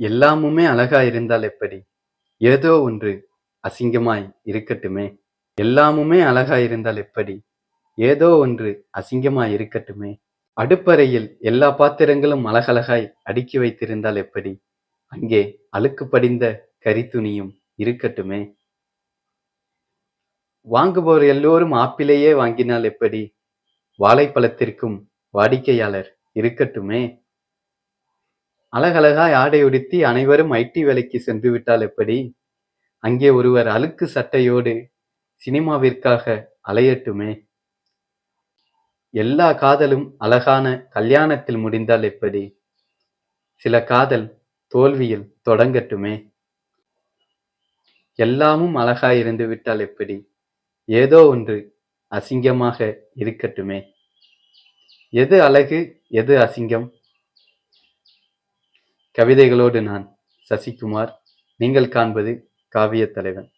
எல்லாமுமே அழகா இருந்தால் எப்படி? ஏதோ ஒன்று அசிங்கமாய் இருக்கட்டுமே. எல்லாமுமே அழகா இருந்தால் எப்படி? ஏதோ ஒன்று அசிங்கமாய் இருக்கட்டுமே. அடுப்பறையில் எல்லா பாத்திரங்களும் அழகழகாய் அடுக்கி வைத்திருந்தால் எப்படி? அங்கே அழுக்கு படிந்த கரித்துணியும் இருக்கட்டுமே. வாங்குபவர் எல்லோரும் ஆப்பிளையே வாங்கினால் எப்படி? வாழைப்பழத்திற்கும் வாடிக்கையாளர் இருக்கட்டுமே. அழகழகாய் ஆடை உடுத்தி அனைவரும் ஐடி வேலைக்கு சென்று விட்டால் எப்படி? அங்கே ஒருவர் அழுக்கு சட்டையோடு சினிமாவிற்காக அலையட்டுமே? எல்லா காதலும் அழகான கல்யாணத்தில் முடிந்தால் எப்படி? சில காதல் தோல்வியில் தொடங்கட்டுமே? எல்லாமும் அழகாய் இருந்து விட்டால் எப்படி? ஏதோ ஒன்று அசிங்கமாக இருக்கட்டுமே? எது அழகு எது அசிங்கம்? கவிதைகளோடு நான் சசிகுமார். நீங்கள் காண்பது காவிய தலைவன்.